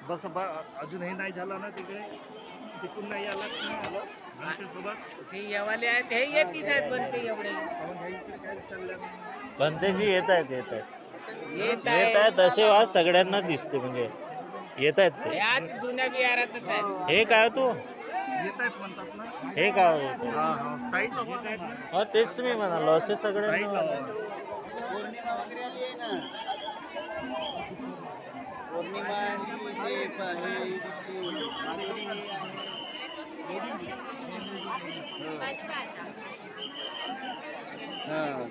बस बा अजूनही नाही झालं ना तिकडे. तिकडून नाही आला नाही आलं. आमच्यासोबत. ते येवाले आहेत हे येतीच आहेत पण ते एवढे. पाहून घ्या इकडे काय चाललंय बनतेजी येत आहेत येत आहेत. येत येत आहेत असे वाज सगळ्यांना दिसते म्हणजे येत आहेत ते. जुन्या बिहारातच हे काय हो तू? येत आहेत म्हणतात ना. हे काय हो? हा हा हो तेच तुम्ही म्हणालो असे सगळ्यांना पौर्णिमा वगैरे आली आहे ना पौर्णिमा आणि हे प- हे दिसली. हा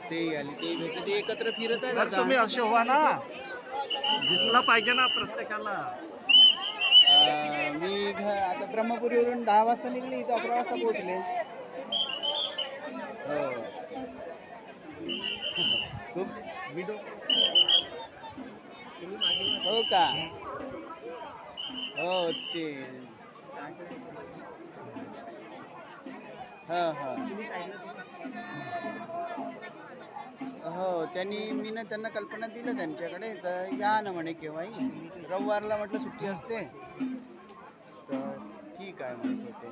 ते आली ते भेटले ते एकत्र फिरत आहेत तर. तुम्ही असे व्हा ना. दिसला पाहिजे ना प्रत्येकाला. मी घ- आता ब्रह्मपुरीवरून दहा वाजता निघले इथं अकरा वाजता पोहोचले. हो. व्हिडिओ हो का? हो ते. हा हा. हो त्यांनी मी ना त्यांना कल्पना दिलं त्यांच्याकडे तर या ना म्हणे केव्हाही. रविवारला म्हटलं सुट्टी असते. तर ठीक आहे म्हणत होते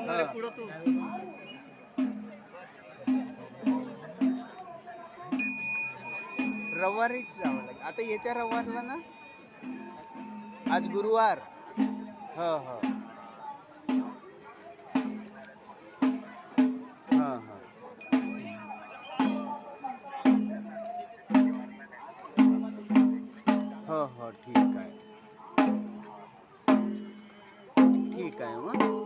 हा. रविवारीच जावं लागेल. आता येत्या रविवारला ना? आज गुरुवार. हो हो. हां हां. हो हो ठीक आहे. ठीक आहे मग